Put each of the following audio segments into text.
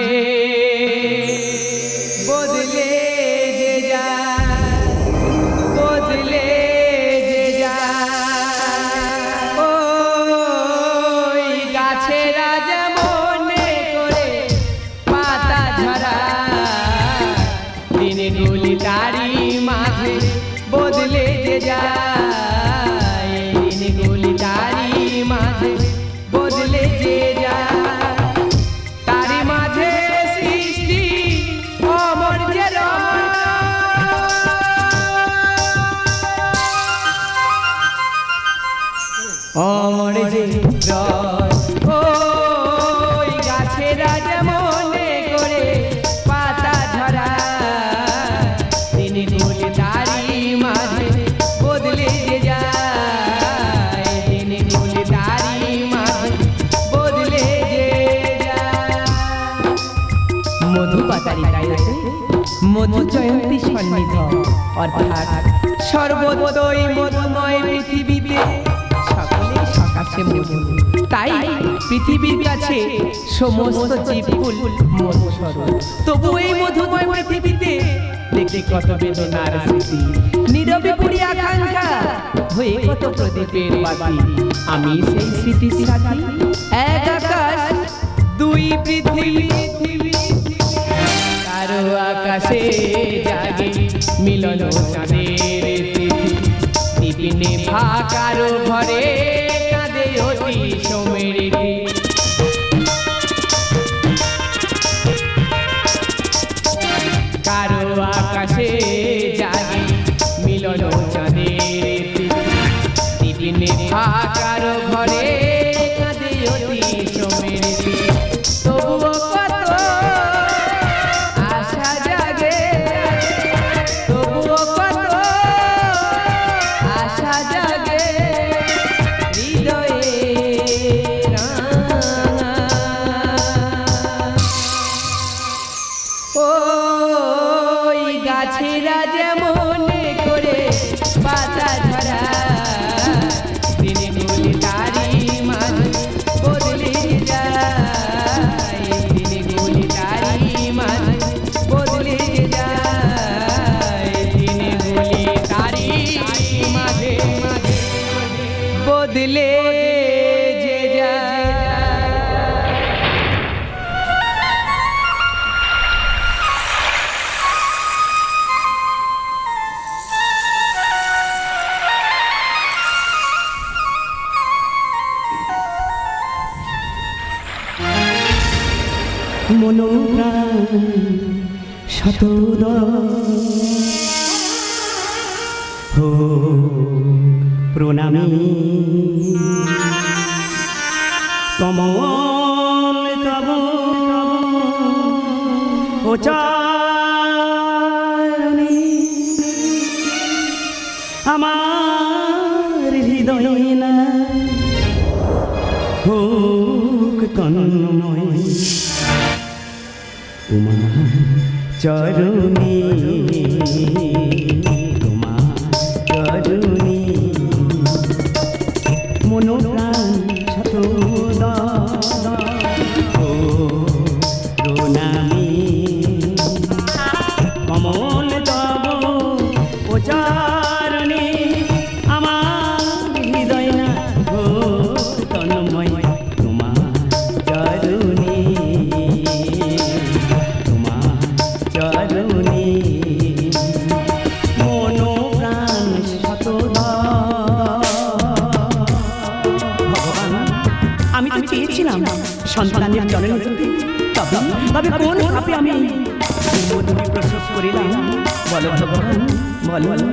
রে মধু জয়ন্তী সন্নিধ অর্থাৎ সর্বতই মধুময় পৃথিবীতে সকলে সকাশে মধু তাই পৃথিবীর কাছে সমস্ত জীবকুল মধুস্বরূপ তবু এই মধুময় পৃথিবীতে দেখি কত বেদনার স্মৃতি নীরবে পুরী আকাঙ্ক্ষা হয়ে কত প্রদীপের বাতি আমি সেই স্মৃতির সাথী এক আকাশ দুই পৃথিবী আকাশে জাগে মিলল চাঁদের তিথি। দিবিনে ভাকার ঘরে কাঁদে অতি সমৃদ্ধি খোঁচানি আমার হৃদয় না। হোক তন্ময় তোমার চরণী ভাবে কোন ভাবে আমি মধুরী করিলাম? বলো ভগবান বলো।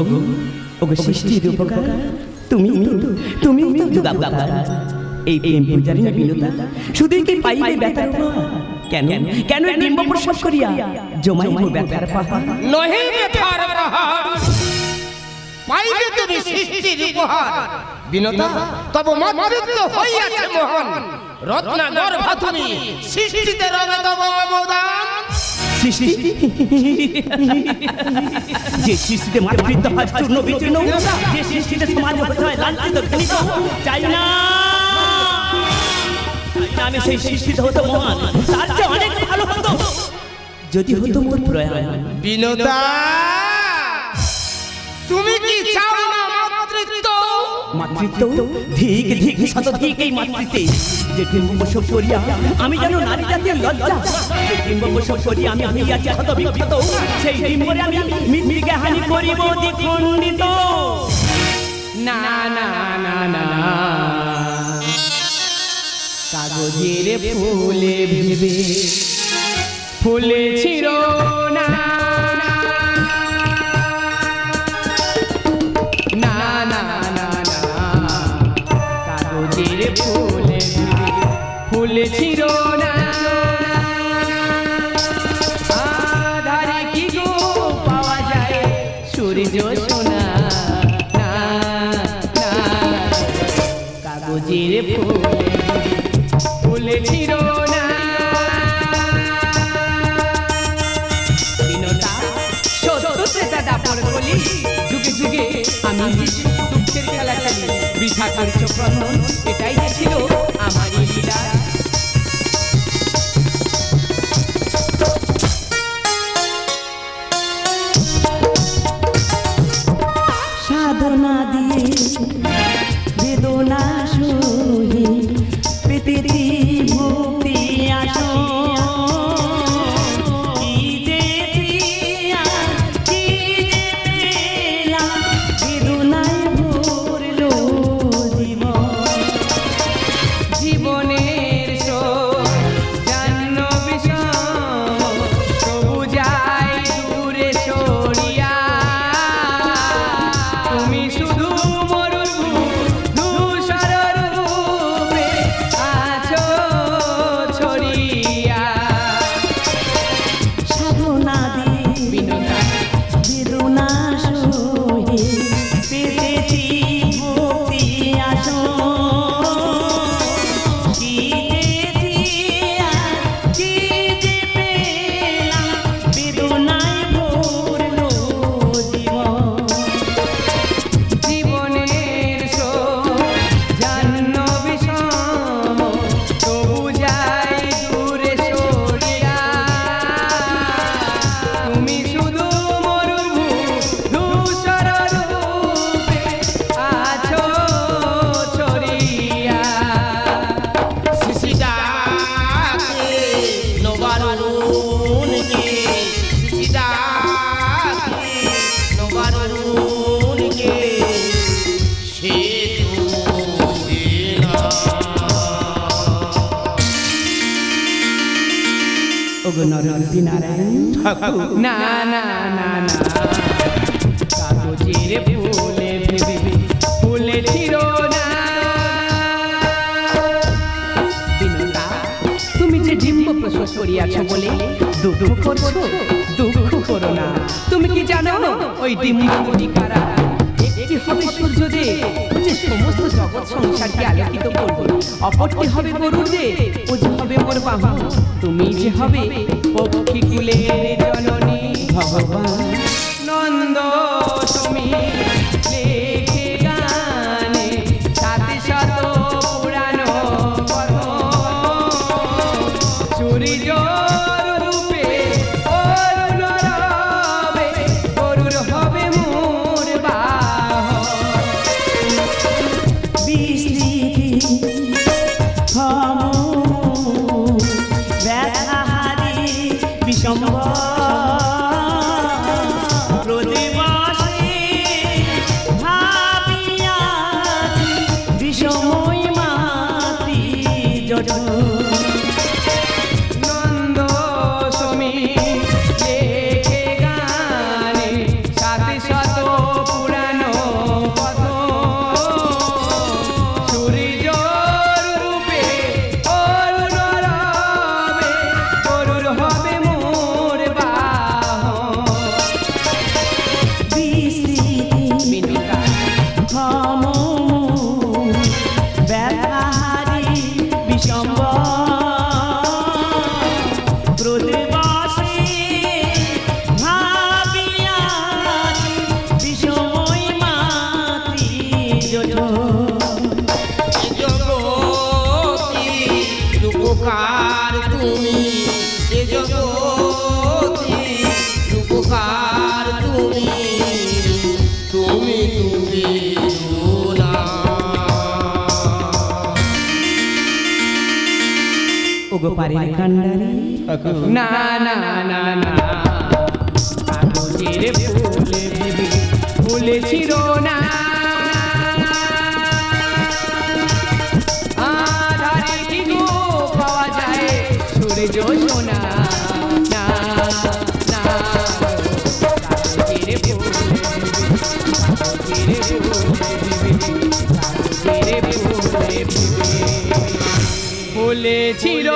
ওগো ওগো সৃষ্টির উপকার, তুমি তুমি এই প্রেম পূজারী বিনোদা শুধু কি পাইবে ব্যথার কেন? কেন ডিম্ব প্রসব করিয়া জমাইব ব্যথার পাহাড়? নহে ব্যথার পাহাড় পাইবে তুমি সৃষ্টির উপহার। বিনতা তব মাতৃত্ব হইয়াছে মহান। রত্না গর্ভা সৃষ্টিতে রবে তব অবদান। সৃষ্টি যে সৃষ্টিতে মাতৃত্ব হয় চূর্ণ বিচূর্ণ যে সৃষ্টিতে সমাজ হতে হয়, লাঞ্ছিত চাই না। আমি সেই হতো মহান। তার চেয়ে অনেক ভালো হতো। যদি হতো মোর প্রয়াণ। বিনতা তুমি কি চাও মাতৃত্ব, ধিক ধিক, শত ধিক এই মাতৃত্বে। যে ডিম্ব প্রসব করিয়া আমি যেন নারী জাতির লজ্জা করিয়া আমি হইয়াছি ক্ষত বিক্ষত সেই ডিম্বরে আমি হানি করিব দ্বিখণ্ডিত। না না না না কাগজের ফুলে ভেবে ফুলে ছিল ফুলে ফুলে ছিল না। বৃথা চক্রমণ এটাই যে ছিল না না না না তুমি যে ডিম্ব প্রসব করিয়াছ বলে দুঃখ করছ, দুঃখ করো না। তুমি কি জানো, ওই ডিম্ব কারা একটি হবে সূর্যদেব, যে সমস্ত জগৎ সংসারকে আলোকিত করবে। অপরটি হবে যে ও যে হবে মোর বাহু। তুমি যে হবে পক্ষী কুলের জননী, ভগবান নন্দ তুমি। জঠর রূপকার তুমি এ জগতি। রূপকার তুমি তুমি তুমি। কান্ডারি। না না না ফুলে বিবি ফুলেছিল না। বিবি ফুলেছিল